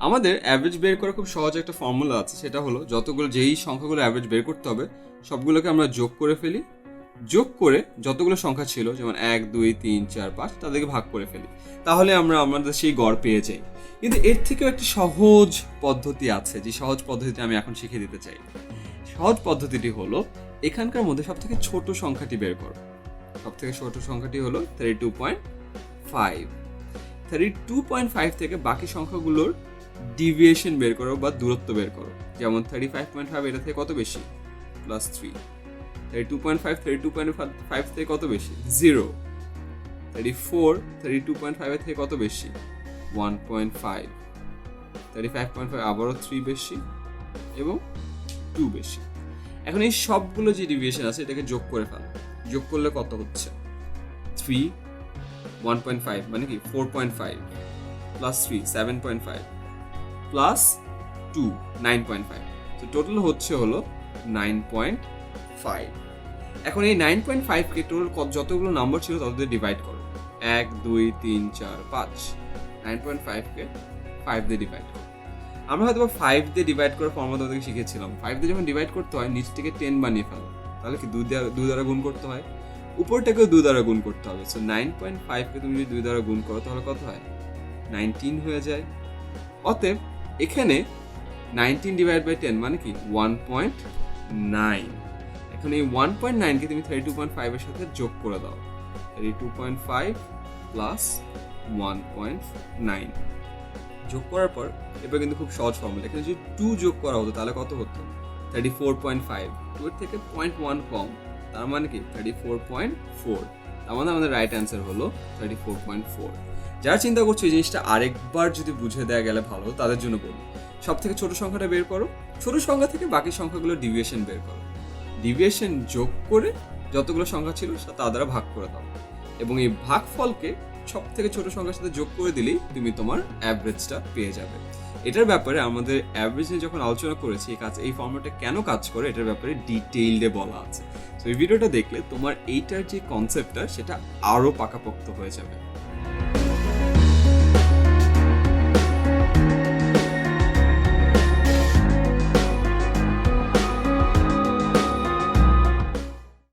আমাদের অ্যাভারেজ বের করার খুব সহজ একটা ফর্মুলা আছে, সেটা হলো যতগুলো, যেই সংখ্যাগুলো অ্যাভারেজ বের করতে হবে, সবগুলোকে আমরা যোগ করে ফেলি। যোগ করে যতগুলো সংখ্যা ছিল, যেমন এক, দুই, তিন, চার, পাঁচ, তাদেরকে ভাগ করে ফেলি। তাহলে আমরা আমাদের সেই গড় পেয়ে যাই। কিন্তু এর থেকেও একটি সহজ পদ্ধতি আছে, যে সহজ পদ্ধতিটা আমি এখন শিখিয়ে দিতে চাই। সহজ পদ্ধতিটি হলো, এখানকার মধ্যে সব থেকে ছোট সংখ্যাটি বের করো। সব থেকে ছোট সংখ্যাটি হলো thirty two point five thirty two point five থেকে বাকি সংখ্যাগুলোর ডিভিয়েশন বের করো বা দূরত্ব বের করো। যেমন থার্টি ফাইভ পয়েন্ট ফাইভ এটা থেকে কত বেশি? Plus three thirty two point five thirty two point five থেকে কত বেশি? Zero thirty four thirty two point ফাইভের থেকে কত বেশি? One point five thirty five point five আবারও থ্রি বেশি এবং টু বেশি। এখন এই সবগুলো যে ডিভিয়েশন আছে, এটাকে যোগ করে ফেলো। যোগ করলে কত হচ্ছে? থ্রি ওয়ান পয়েন্ট ফাইভ মানে কি? Four point five plus three seven point five plus two nine point five তো টোটাল হচ্ছে হলো নাইন পয়েন্ট ফাইভ এখন এই নাইন পয়েন্ট ফাইভকে টোটাল যতগুলো নাম্বার ছিল তত দিয়ে ডিভাইড করো। এক, দুই, তিন, চার, পাঁচ। নাইন পয়েন্ট ফাইভকে ফাইভ দিয়ে ডিভাইড করো। আমরা হয়তো ফাইভ দিয়ে ডিভাইড করে ফর্মুলা তোমাদেরকে শিখেছিলাম। ফাইভ দিয়ে যখন ডিভাইড করতে হয়, নিচ থেকে টেন বানিয়ে ফেলো। তাহলে কি দুই দ্বারা দুই দ্বারা গুণ করতে হয়? উপরটাকেও দুই দ্বারা গুণ করতে হবে। সো নাইন পয়েন্ট ফাইভকে তুমি যদি দুই দ্বারা গুণ করো, তাহলে কত হয়? নাইনটিন হয়ে যায়। অতএব এখানে নাইনটিন ডিভাইড বাই টেন মানে কি? ওয়ান পয়েন্ট নাইন এখন এই ওয়ান পয়েন্ট নাইনকে তুমি থার্টি টু পয়েন্ট ফাইভের সাথে যোগ করে দাও। Thirty two point five plus one point nine যোগ করার পর, এবার কিন্তু খুব সহজ ফর্মুলা এখানে যদি টু যোগ করা হতো, তাহলে কত হতো? Thirty four point five two এর থেকে পয়েন্ট ওয়ান কম। তার মানে কি? থার্টি ফোর পয়েন্ট ফোর তার মানে আমাদের রাইট অ্যান্সার হলো থার্টি ফোর পয়েন্ট ফোর যারা চিন্তা করছ এই জিনিসটা আরেকবার যদি বুঝে দেওয়া গেলে ভালো, তাদের জন্য বলি সব থেকে ছোট সংখ্যাটা বের করো। ছোট সংখ্যা থেকে বাকি সংখ্যাগুলো ডিভিয়েশন বের করো। ডিভিয়েশন যোগ করে যতগুলো সংখ্যা ছিল তা দ্বারা ভাগ করে দাও। এবং এই ভাগফলকে সব থেকে ছোট সংখ্যার সাথে যোগ করে দিলেই তুমি তোমার অ্যাভারেজটা পেয়ে যাবে। এটার ব্যাপারে আমাদের অ্যাভারেজ নিয়ে যখন আলোচনা করেছি, এই কাজ এই ফর্মুলাটা কেন কাজ করে, এটার ব্যাপারে ডিটেইলডে বলা আছে। তো এই ভিডিওটা দেখলে তোমার এইটার যে কনসেপ্টটা সেটা আরও পাকাপোক্ত হয়ে যাবে।